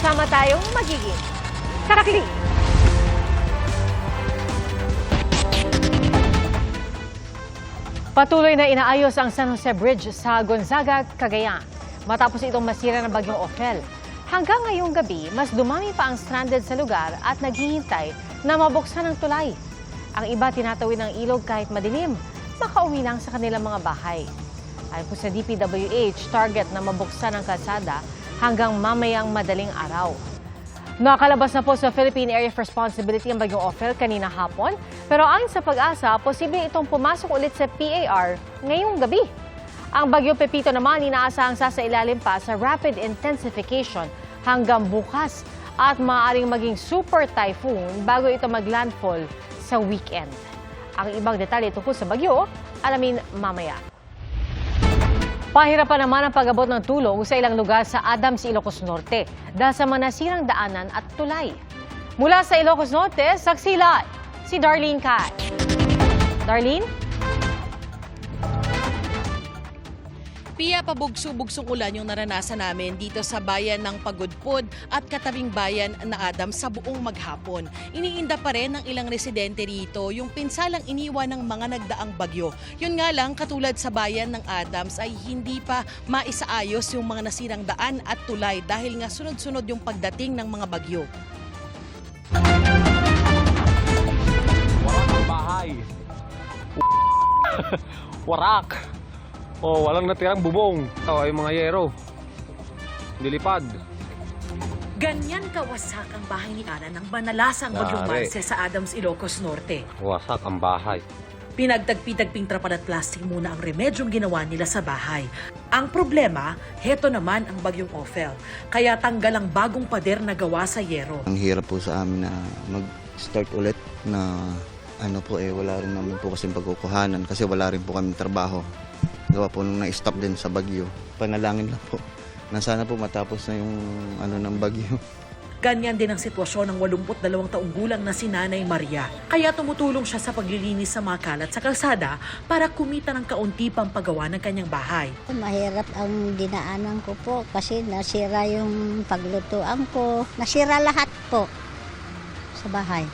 Sama-sama tayong magiging karakli. Patuloy na inaayos ang San Jose Bridge sa Gonzaga, Cagayan. Matapos itong masira ng bagyong Ophel. Hanggang ngayong gabi, mas dumami pa ang stranded sa lugar at naghihintay na mabuksan ng tulay. Ang iba tinatawid ng ilog kahit madilim, makauwi lang sa kanilang mga bahay. Ayon po sa DPWH, target na mabuksan ang kalsada hanggang mamayang madaling araw. Nakalabas na po sa Philippine Area of Responsibility ang bagyong Ophel kanina hapon. Pero ayon sa pag-asa, posible itong pumasok ulit sa PAR ngayong gabi. Ang bagyo Pepito naman inaasahang sasailalim pa sa rapid intensification hanggang bukas at maaaring maging super typhoon bago ito maglandfall sa weekend. Ang ibang detalye tungkol sa bagyo, alamin mamaya. Pahirapan naman ang pag-abot ng tulong sa ilang lugar sa Adams, Ilocos Norte dahil sa manasirang daanan at tulay. Mula sa Ilocos Norte, saksilat si Darlene Cat. Darlene? Pia, pabugso-bugsong ulan yung naranasan namin dito sa bayan ng Pagudpod at katabing bayan na Adam sa buong maghapon. Iniinda pa rin ng ilang residente rito yung pinsalang iniwan ng mga nagdaang bagyo. Yun nga lang, katulad sa bayan ng Adams ay hindi pa maisaayos yung mga nasirang daan at tulay dahil nga sunod-sunod yung pagdating ng mga bagyo. Warak. Oh, walang natirang bubong. Oh, yung mga yero. Nilipad. Ganyan kawasak ang bahay ni Ana ng banalasang bagyong Pare. Marce sa Adams, Ilocos Norte. Wasak ang bahay. Pinagtagpi-tagping trapal at plastic muna ang remedyong ginawa nila sa bahay. Ang problema, heto naman ang bagyong Ophel. Kaya tanggal ang bagong pader na gawa sa yero. Ang hirap po sa amin na mag-start ulit na ano po eh, wala rin naman po kasing pagkukuhanan kasi wala rin po kami trabaho. Gawa po nung na-stop din sa bagyo. Panalangin lang po na sana po matapos na yung ano ng bagyo. Ganyan din ang sitwasyon ng 82 taong gulang na si Nanay Maria. Kaya tumutulong siya sa paglilinis sa mga kalat sa kalsada para kumita ng kaunti pang paggawa ng kanyang bahay. Mahirap ang dinaanan ko po kasi nasira yung paglutuan ko. Nasira lahat po sa bahay.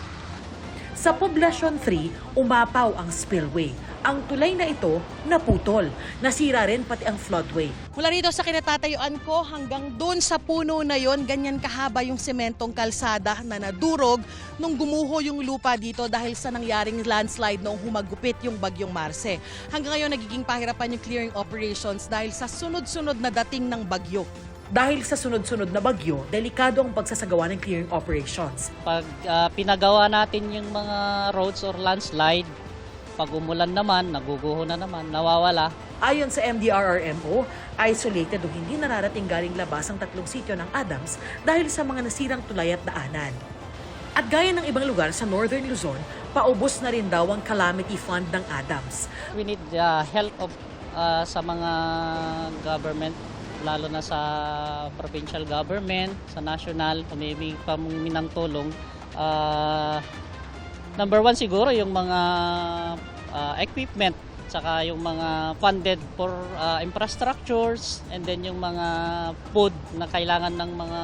Sa Poblacion 3, umapaw ang spillway. Ang tulay na ito naputol. Nasira rin pati ang floodway. Mula rito sa kinatatayuan ko hanggang doon sa puno na yon, ganyan kahaba yung sementong kalsada na nadurog nung gumuho yung lupa dito dahil sa nangyaring landslide noong humagupit yung bagyong Marse. Hanggang ngayon nagiging pahirapan yung clearing operations dahil sa sunod-sunod na dating ng bagyo. Dahil sa sunod-sunod na bagyo, delikado ang pagsasagawa ng clearing operations. pag ah, pinagawa natin yung mga roads or landslide, pag umulan naman, naguguho na naman, nawawala. Ayon sa MDRRMO, isolated o hindi nararating galing labas ang tatlong sityo ng Adams dahil sa mga nasirang tulay at daanan. At gaya ng ibang lugar sa Northern Luzon, paubos na rin daw ang calamity fund ng Adams. We need the help of ah, sa mga government, lalo na sa provincial government, sa national, maybe pamumi ng tulong. Ah, number one siguro yung mga ah, equipment tsaka yung mga funded for ah, infrastructures and then yung mga food na kailangan ng mga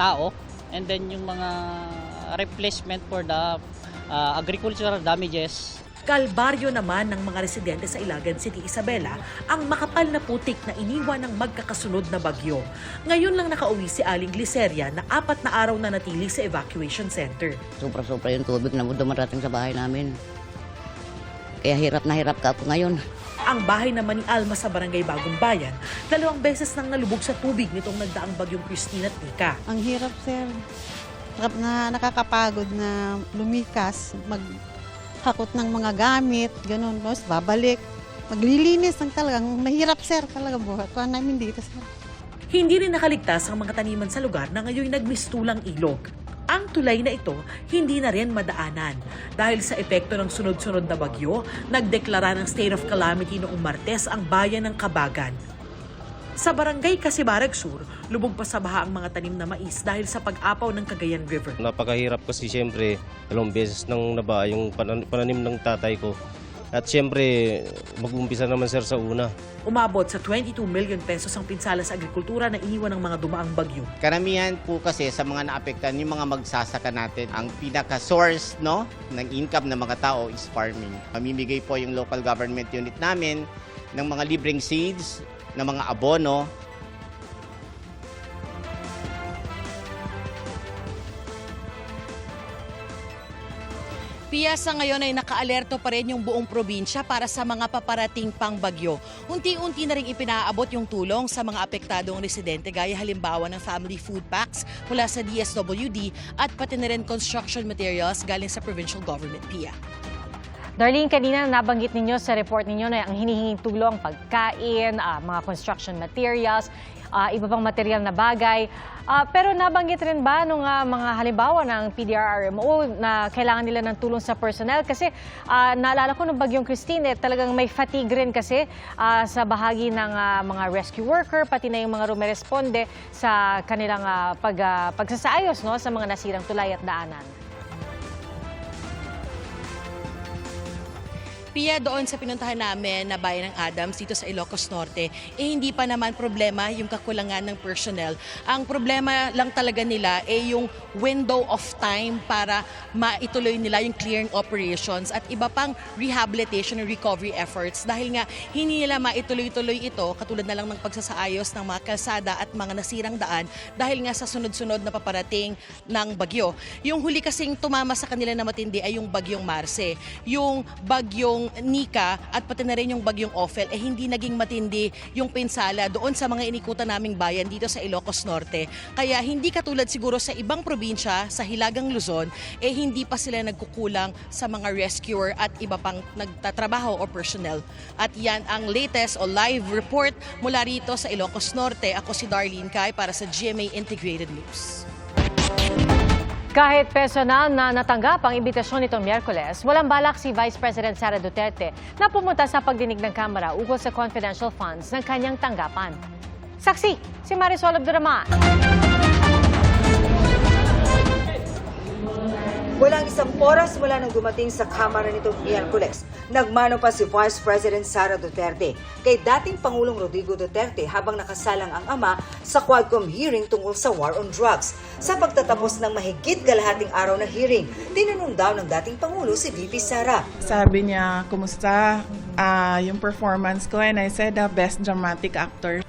tao and then yung mga replacement for the ah, agricultural damages Kalbaryo naman ng mga residente sa Ilagan City, Isabela, ang makapal na putik na iniwan ng magkakasunod na bagyo. Ngayon lang nakauwi si Aling Gliceria na apat na araw na natili sa evacuation center. Sobra-sobra yung tubig na dumarating sa bahay namin. Kaya hirap na hirap ka ako ngayon. Ang bahay naman ni Alma sa barangay Bagong Bayan, dalawang beses nang nalubog sa tubig nitong nagdaang bagyong Christine at Nika. Ang hirap, sir. Na nakakapagod na lumikas, maghakot ng mga gamit, ganun. Tapos babalik. Maglilinis ang talagang mahirap, sir, talaga buhat. Kuha namin dito, sir. Hindi rin nakaligtas ang mga taniman sa lugar na ngayon nagmistulang ilog. Ang tulay na ito hindi na rin madaanan dahil sa epekto ng sunod-sunod na bagyo, nagdeklara ng state of calamity noong Martes ang bayan ng Kabagan. Sa barangay Kasibarag Sur, lubog pa sa baha ang mga tanim na mais dahil sa pag-apaw ng Cagayan River. Napakahirap kasi siyempre, dalawang beses nang naba yung panan- pananim ng tatay ko. At siyempre, mag-umpisa naman sir sa una. Umabot sa 22 million pesos ang pinsala sa agrikultura na iniwan ng mga dumaang bagyo. Karamihan po kasi sa mga naapektan yung mga magsasaka natin, ang pinaka-source no, ng income ng mga tao is farming. Mamimigay po yung local government unit namin ng mga libreng seeds, ng mga abono, Pia sa ngayon ay nakaalerto pa rin yung buong probinsya para sa mga paparating pang bagyo. Unti-unti na rin ipinaabot yung tulong sa mga apektadong residente gaya halimbawa ng family food packs mula sa DSWD at pati na rin construction materials galing sa provincial government, Pia. Darlene, kanina nabanggit ninyo sa report ninyo na ang hinihinging tulong, pagkain, ah, mga construction materials, ah, iba pang material na bagay. Ah, pero nabanggit rin ba nung ah, mga halimbawa ng PDRRMO na kailangan nila ng tulong sa personnel? Kasi ah, naalala ko nung bagyong Christine, eh, talagang may fatigue rin kasi ah, sa bahagi ng ah, mga rescue worker, pati na yung mga rumeresponde sa kanilang ah, pag, ah, pagsasaayos no, sa mga nasirang tulay at daanan. Pia, doon sa pinuntahan namin na bayan ng Adams dito sa Ilocos Norte, eh hindi pa naman problema yung kakulangan ng personnel. Ang problema lang talaga nila eh yung window of time para maituloy nila yung clearing operations at iba pang rehabilitation and recovery efforts dahil nga hindi nila maituloy-tuloy ito katulad na lang ng pagsasaayos ng mga kalsada at mga nasirang daan dahil nga sa sunod-sunod na paparating ng bagyo. Yung huli kasing tumama sa kanila na matindi ay yung bagyong Marse. Yung bagyong Nika at pati na rin yung bagyong Ophel eh hindi naging matindi yung pinsala doon sa mga inikutan naming bayan dito sa Ilocos Norte. Kaya hindi katulad siguro sa ibang probinsya sa Hilagang Luzon eh hindi pa sila nagkukulang sa mga rescuer at iba pang nagtatrabaho o personnel. At yan ang latest o live report mula rito sa Ilocos Norte. Ako si Darlene Kai para sa GMA Integrated News. Kahit personal na natanggap ang imbitasyon nitong Miyerkules, walang balak si Vice President Sara Duterte na pumunta sa pagdinig ng Kamara ukol sa confidential funds ng kanyang tanggapan. Saksi, si Marisol Abduraman. Walang isang oras mula nang dumating sa Kamara nitong Miyerkules, nagmano pa si Vice President Sara Duterte kay dating Pangulong Rodrigo Duterte habang nakasalang ang ama sa Quadcom hearing tungkol sa war on drugs. Sa pagtatapos ng mahigit kalahating araw na hearing, tinanong daw ng dating Pangulo si VP Sara. Sabi niya, kumusta ah, yung performance ko? And I said, ah, best dramatic actor.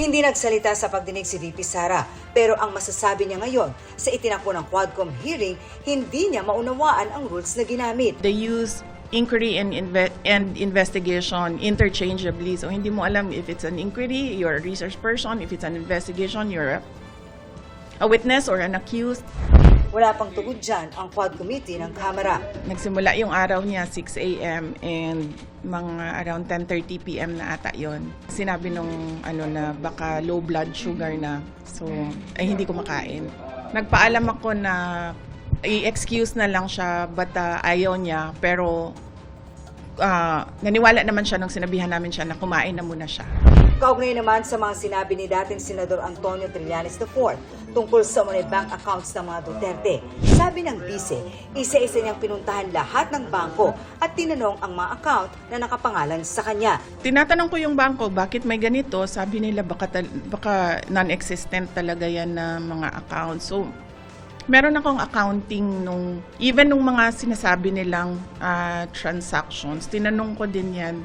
Hindi nagsalita sa pagdinig si VP Sara, pero ang masasabi niya ngayon sa itinakbo ng Quadcom hearing, hindi niya maunawaan ang rules na ginamit. They use inquiry and, inve- and investigation interchangeably. So hindi mo alam if it's an inquiry, you're a research person. If it's an investigation, you're a, a witness or an accused. Wala pang tugod dyan ang Quad Committee ng Kamara. Nagsimula yung araw niya 6 a.m. and mga around 10.30 p.m. na ata yon. Sinabi nung ano na baka low blood sugar na. So, ay hindi ko makain. Nagpaalam ako na i-excuse na lang siya but ah, ayaw niya. Pero ah, naniwala naman siya nung sinabihan namin siya na kumain na muna siya. Kaugnay naman sa mga sinabi ni dating Senador Antonio Trillanes IV tungkol sa money bank accounts ng mga Duterte. Sabi ng bise, isa-isa niyang pinuntahan lahat ng bangko at tinanong ang mga account na nakapangalan sa kanya. Tinatanong ko yung bangko, bakit may ganito? Sabi nila baka, baka non-existent talaga yan na mga accounts. So, meron akong accounting nung, even nung mga sinasabi nilang ah, transactions, tinanong ko din yan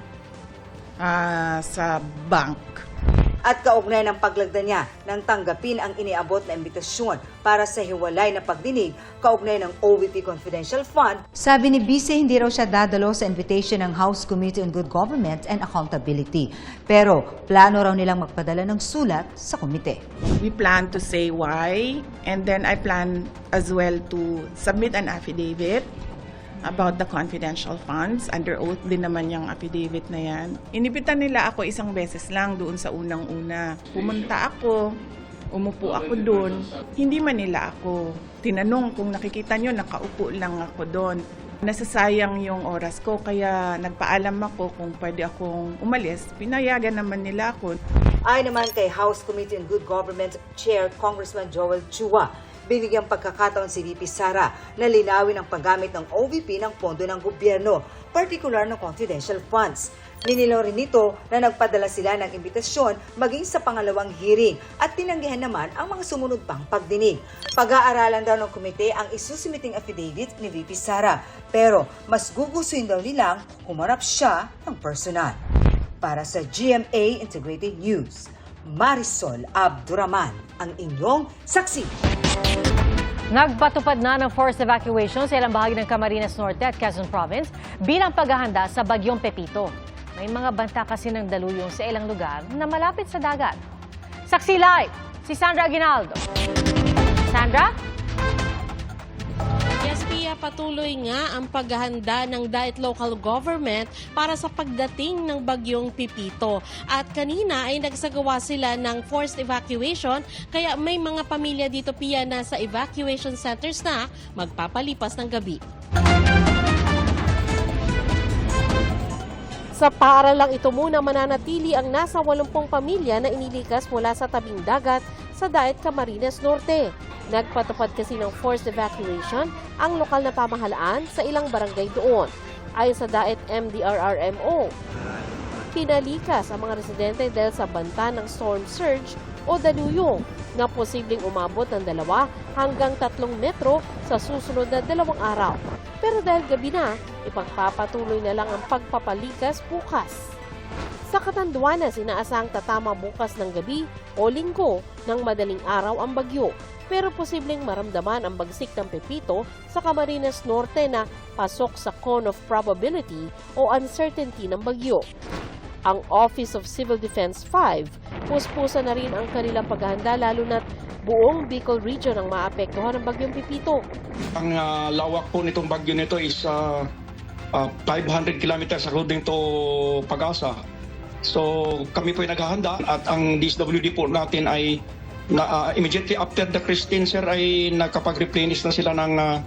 ah, sa bank. At kaugnay ng paglagda niya nang tanggapin ang iniabot na imbitasyon para sa hiwalay na pagdinig kaugnay ng OVP Confidential Fund. Sabi ni Bise hindi raw siya dadalo sa invitation ng House Committee on Good Government and Accountability. Pero plano raw nilang magpadala ng sulat sa komite. We plan to say why and then I plan as well to submit an affidavit about the confidential funds. Under oath din naman yung affidavit na yan. Inibitan nila ako isang beses lang doon sa unang-una. Pumunta ako, umupo ako doon. Hindi man nila ako tinanong kung nakikita nyo, nakaupo lang ako doon. Nasasayang yung oras ko kaya nagpaalam ako kung pwede akong umalis. Pinayagan naman nila ako. Ay naman kay House Committee on Good Government Chair Congressman Joel Chua, Binigyang pagkakataon si VP Sara na linawin ang paggamit ng OVP ng pondo ng gobyerno, partikular ng confidential funds. Ninilaw rin nito na nagpadala sila ng imbitasyon maging sa pangalawang hearing at tinanggihan naman ang mga sumunod pang pagdinig. Pag-aaralan daw ng komite ang isusumiting affidavit ni VP Sara pero mas gugustuhin daw nilang humarap siya ng personal. Para sa GMA Integrated News, Marisol Abduraman ang inyong saksi. Nagpatupad na ng forced evacuation sa ilang bahagi ng Camarines Norte at Quezon Province bilang paghahanda sa bagyong Pepito. May mga banta kasi ng daluyong sa ilang lugar na malapit sa dagat. Saksi live, si Sandra Aguinaldo. Sandra? Pia, patuloy nga ang paghahanda ng Diet Local Government para sa pagdating ng bagyong Pipito. At kanina ay nagsagawa sila ng forced evacuation kaya may mga pamilya dito, Pia, na sa evacuation centers na magpapalipas ng gabi. Sa paaralang ito muna mananatili ang nasa 80 pamilya na inilikas mula sa tabing dagat sa Daet Camarines Norte. Nagpatupad kasi ng forced evacuation ang lokal na pamahalaan sa ilang barangay doon. Ayon sa Daet MDRRMO, pinalikas ang mga residente dahil sa banta ng storm surge o daluyong na posibleng umabot ng dalawa hanggang tatlong metro sa susunod na dalawang araw. Pero dahil gabi na, ipagpapatuloy na lang ang pagpapalikas bukas. Sa Katanduanes, inaasang tatama bukas ng gabi o linggo ng madaling araw ang bagyo. Pero posibleng maramdaman ang bagsik ng Pepito sa Camarines Norte na pasok sa cone of probability o uncertainty ng bagyo. Ang Office of Civil Defense 5, puspusa na rin ang kanilang paghahanda lalo na't buong Bicol Region ang maapektuhan ng bagyong Pipito. Ang ah, lawak po nitong bagyo nito is ah, ah, 500 kilometers according to Pag-asa. So kami po ay naghahanda at ang DSWD po natin ay na, ah, immediately after the Christine sir ay nakapag-replenish na sila ng ah,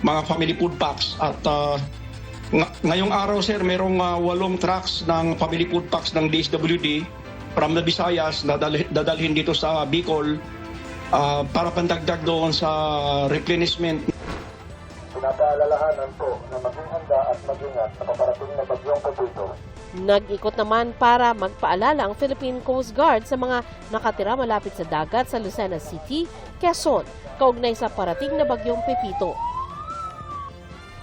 mga family food packs at ah, ng- ngayong araw sir merong ah, walong trucks ng family food packs ng DSWD from the Visayas dadal- dadalhin dito sa Bicol ah, para pandagdag doon sa replenishment Po na maging handa at mag-ingat sa paparating na bagyong Pepito. Nag-ikot naman para magpaalala ang Philippine Coast Guard sa mga nakatira malapit sa dagat sa Lucena City, Quezon, kaugnay sa parating na bagyong Pepito.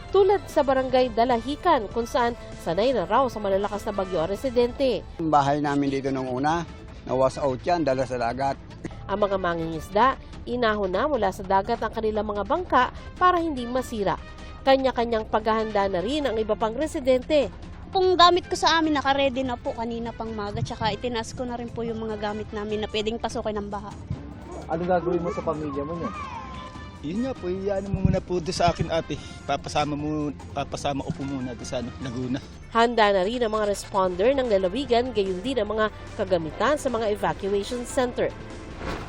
Tulad sa barangay Dalahican kung saan sanay na raw sa malalakas na bagyo ang residente. Ang bahay namin dito nung una, nawas out yan, dala sa dagat. Ang mga mangingisda, inahon na mula sa dagat ang kanilang mga bangka para hindi masira. Kanya-kanyang paghahanda na rin ang iba pang residente. Kung gamit ko sa amin, nakaredy na po kanina pang maga. Tsaka itinas ko na rin po yung mga gamit namin na pwedeng pasukin ng baha. Ano gagawin mo sa pamilya mo niya? Yun nga po, iyan mo muna po sa akin ate. Papasama mo, papasama ko po muna doon sa ano, Laguna. Handa na rin ang mga responder ng lalawigan, gayon din ang mga kagamitan sa mga evacuation center.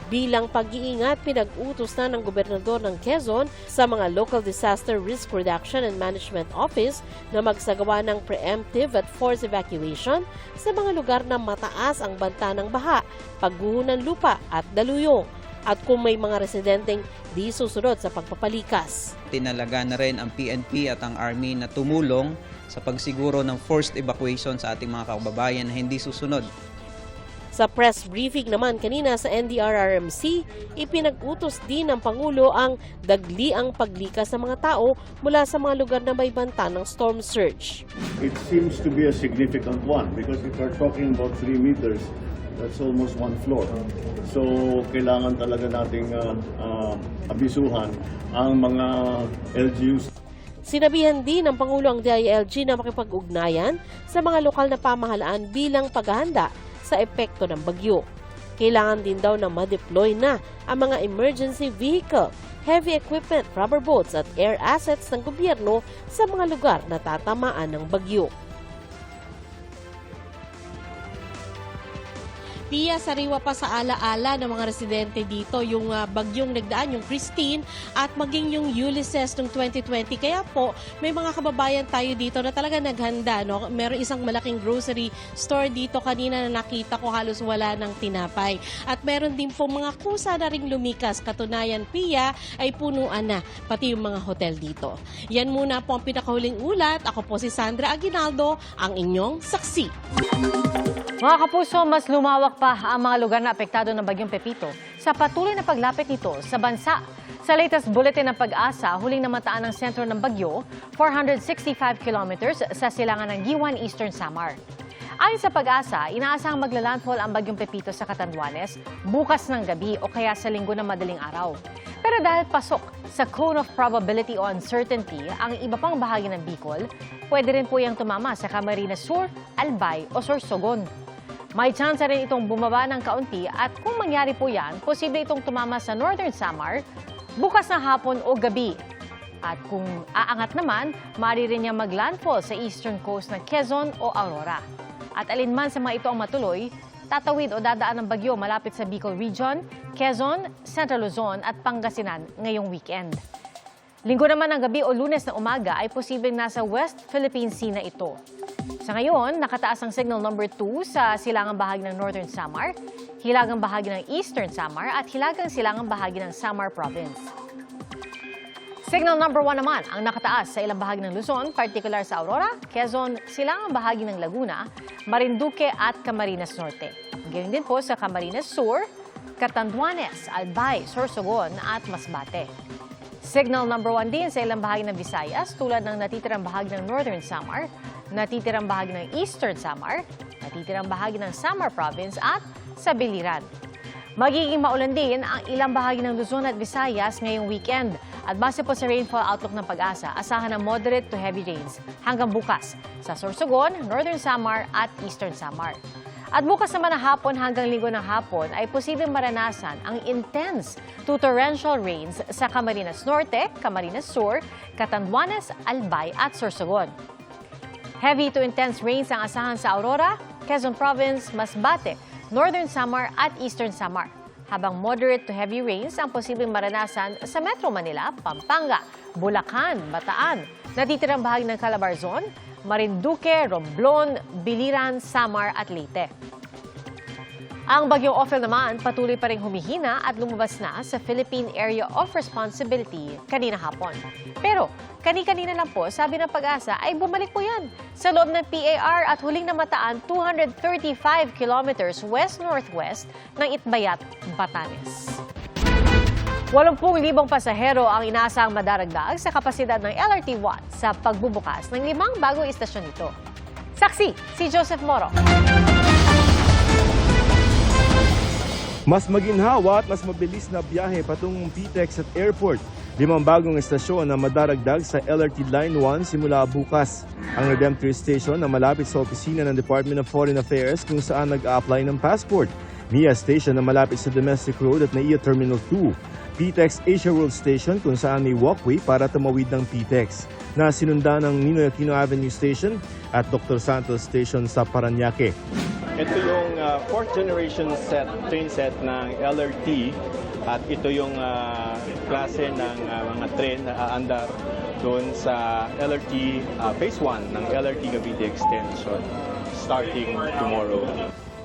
Bilang pag-iingat, pinag-utos na ng gobernador ng Quezon sa mga Local Disaster Risk Reduction and Management Office na magsagawa ng preemptive at forced evacuation sa mga lugar na mataas ang banta ng baha, pagguho ng lupa at daluyong at kung may mga residenteng di susunod sa pagpapalikas. Tinalaga na rin ang PNP at ang Army na tumulong sa pagsiguro ng forced evacuation sa ating mga kababayan na hindi susunod Sa press briefing naman kanina sa NDRRMC, ipinag-utos din ng Pangulo ang dagli ang paglikas ng mga tao mula sa mga lugar na may banta ng storm surge. It seems to be a significant one because if we're talking about 3 meters, that's almost one floor. So, kailangan talaga nating uh, uh, abisuhan ang mga LGUs Sinabihan din ng Pangulo ang DILG na makipag-ugnayan sa mga lokal na pamahalaan bilang paghahanda sa epekto ng bagyo. Kailangan din daw na ma-deploy na ang mga emergency vehicle, heavy equipment, rubber boats at air assets ng gobyerno sa mga lugar na tatamaan ng bagyo. Pia, sariwa pa sa alaala ng mga residente dito yung ah, bagyong nagdaan, yung Christine at maging yung Ulysses noong 2020. Kaya po, may mga kababayan tayo dito na talaga naghanda. No? Meron isang malaking grocery store dito kanina na nakita ko halos wala ng tinapay. At meron din po mga kusa na ring lumikas. Katunayan, Pia ay punuan na, pati yung mga hotel dito. Yan muna po ang pinakahuling ulat. Ako po si Sandra Aguinaldo, ang inyong saksi. Mga kapuso, mas lumawak pa ang mga lugar na apektado ng Bagyong Pepito sa patuloy na paglapit nito sa bansa. Sa latest bulletin ng pag-asa, huling namataan ng sentro ng Bagyo, 465 kilometers sa silangan ng Giwan, Eastern Samar. Ayon sa pag-asa, inaasahang maglalandfall ang Bagyong Pepito sa Catanduanes bukas ng gabi o kaya sa linggo ng madaling araw. Pero dahil pasok sa cone of probability o uncertainty ang iba pang bahagi ng Bicol, pwede rin po yung tumama sa Camarines Sur, Albay o Sorsogon. May chance rin itong bumaba ng kaunti at kung mangyari po yan, posible itong tumama sa Northern Samar bukas na hapon o gabi. At kung aangat naman, maaari rin niya maglandfall sa eastern coast ng Quezon o Aurora. At alinman sa mga ito ang matuloy, tatawid o dadaan ng bagyo malapit sa Bicol Region, Quezon, Central Luzon at Pangasinan ngayong weekend. Linggo naman ng gabi o lunes na umaga ay posibleng nasa West Philippine Sea na ito. Sa ngayon, nakataas ang signal number 2 sa silangang bahagi ng Northern Samar, hilagang bahagi ng Eastern Samar at hilagang silangang bahagi ng Samar Province. Signal number 1 naman ang nakataas sa ilang bahagi ng Luzon, particular sa Aurora, Quezon, silangang bahagi ng Laguna, Marinduque at Camarines Norte. Ganyan din po sa Camarines Sur, Catanduanes, Albay, Sorsogon at Masbate. Signal number 1 din sa ilang bahagi ng Visayas tulad ng natitirang bahagi ng Northern Samar, natitirang bahagi ng Eastern Samar, natitirang bahagi ng Samar Province at sa Biliran. Magiging maulan din ang ilang bahagi ng Luzon at Visayas ngayong weekend. At base po sa rainfall outlook ng pag-asa, asahan ng moderate to heavy rains hanggang bukas sa Sorsogon, Northern Samar at Eastern Samar. At bukas naman na hapon hanggang linggo ng hapon ay posibleng maranasan ang intense to torrential rains sa Camarines Norte, Camarines Sur, Catanduanes, Albay at Sorsogon. Heavy to intense rains ang asahan sa Aurora, Quezon Province, Masbate, Northern Samar at Eastern Samar. Habang moderate to heavy rains ang posibleng maranasan sa Metro Manila, Pampanga, Bulacan, Bataan, natitirang bahagi ng Calabarzon, Marinduque, Romblon, Biliran, Samar at Leyte. Ang bagyong Ophel naman patuloy pa rin humihina at lumabas na sa Philippine Area of Responsibility kanina hapon. Pero kani-kanina lang po, sabi ng pag-asa ay bumalik po yan sa loob ng PAR at huling namataan 235 kilometers west-northwest ng Itbayat, Batanes. 80,000 pasahero ang inaasahang madaragdag sa kapasidad ng LRT-1 sa pagbubukas ng limang bagong istasyon nito. Saksi, si Joseph Moro. Mas maginhawa at mas mabilis na biyahe patungong PTEX at airport. Limang bagong estasyon na madaragdag sa LRT Line 1 simula bukas. Ang Redemptor Station na malapit sa opisina ng Department of Foreign Affairs kung saan nag-a-apply ng passport. MIA Station na malapit sa Domestic Road at NAIA Terminal 2. PTEX Asia World Station kung saan may walkway para tumawid ng PTEX na sinundan ng Ninoy Aquino Avenue Station at Dr. Santos Station sa Paranaque. Ito yung uh, fourth generation set, train set ng LRT at ito yung uh, klase ng uh, mga train na aandar doon sa LRT uh, Phase 1 ng LRT Cavite Extension starting tomorrow.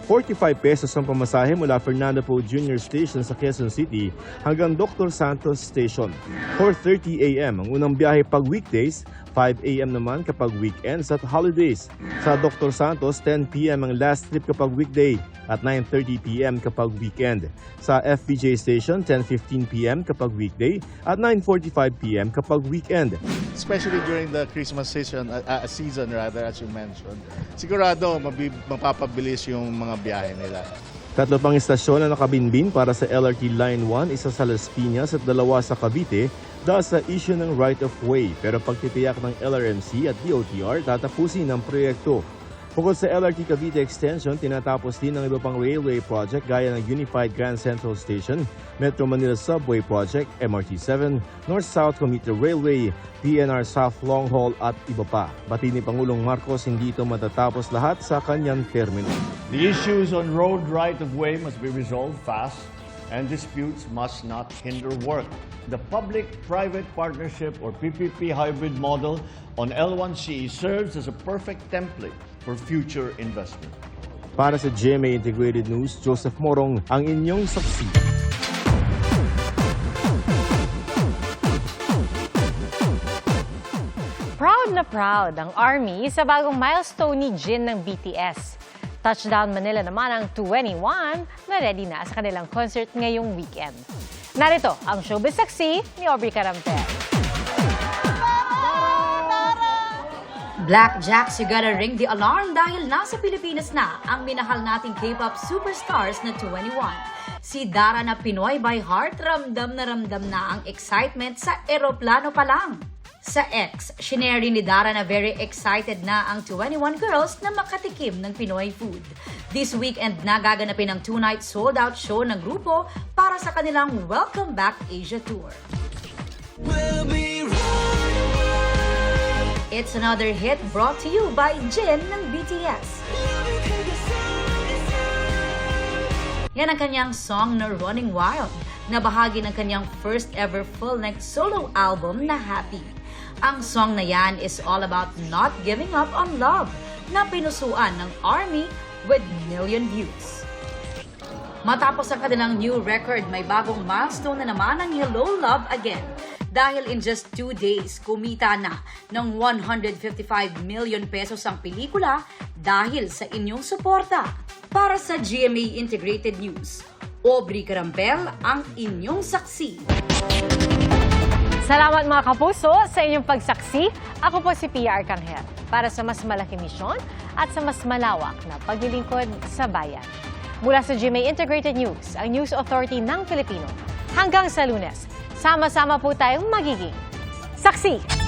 45 pesos ang pamasahe mula Fernando Poe Jr. Station sa Quezon City hanggang Dr. Santos Station. 4.30 a.m. ang unang biyahe pag weekdays, 5 a.m. naman kapag weekends at holidays. Sa Dr. Santos, 10 p.m. ang last trip kapag weekday at 9.30 p.m. kapag weekend. Sa FPJ Station, 10.15 p.m. kapag weekday at 9.45 p.m. kapag weekend. especially during the Christmas season, uh, uh, season rather, as you mentioned, sigurado mapapabilis yung mga biyahe nila. Tatlo pang istasyon na nakabinbin para sa LRT Line 1, isa sa Las Piñas at dalawa sa Cavite dahil sa issue ng right-of-way. Pero pagtitiyak ng LRMC at DOTR, tatapusin ang proyekto. Bukod sa LRT Cavite Extension, tinatapos din ang iba pang railway project gaya ng Unified Grand Central Station, Metro Manila Subway Project, MRT-7, North-South Commuter Railway, PNR South Long Haul at iba pa. Bati ni Pangulong Marcos hindi ito matatapos lahat sa kanyang termino. The issues on road right-of-way must be resolved fast and disputes must not hinder work. The public-private partnership or PPP hybrid model on L1C serves as a perfect template for future investment. Para sa GMA Integrated News, Joseph Morong ang inyong saksi. Proud na proud ang Army sa bagong milestone ni Jin ng BTS. Touchdown Manila naman ang 21 na ready na sa kanilang concert ngayong weekend. Narito ang showbiz saksi ni Aubrey Carampel. Black Jacks, you gotta ring the alarm dahil nasa Pilipinas na ang minahal nating K-pop superstars na 21. Si Dara na Pinoy by heart, ramdam na ramdam na ang excitement sa eroplano pa lang. Sa X, shinare ni Dara na very excited na ang 21 girls na makatikim ng Pinoy food. This weekend na gaganapin ang two-night sold-out show ng grupo para sa kanilang Welcome Back Asia Tour. It's another hit brought to you by Jin ng BTS. Yan ang kanyang song na Running Wild, na bahagi ng kanyang first ever full-length solo album na Happy. Ang song na yan is all about not giving up on love, na pinusuan ng ARMY with million views. Matapos ang kanilang new record, may bagong milestone na naman ang Hello Love Again. Dahil in just two days, kumita na ng 155 million pesos ang pelikula dahil sa inyong suporta. Para sa GMA Integrated News, Aubrey Carampel ang inyong saksi. Salamat mga kapuso sa inyong pagsaksi. Ako po si Pia Arcangel para sa mas malaki misyon at sa mas malawak na paglilingkod sa bayan. Mula sa GMA Integrated News, ang News Authority ng Pilipino. Hanggang sa lunes, sama-sama po tayong magiging saksi.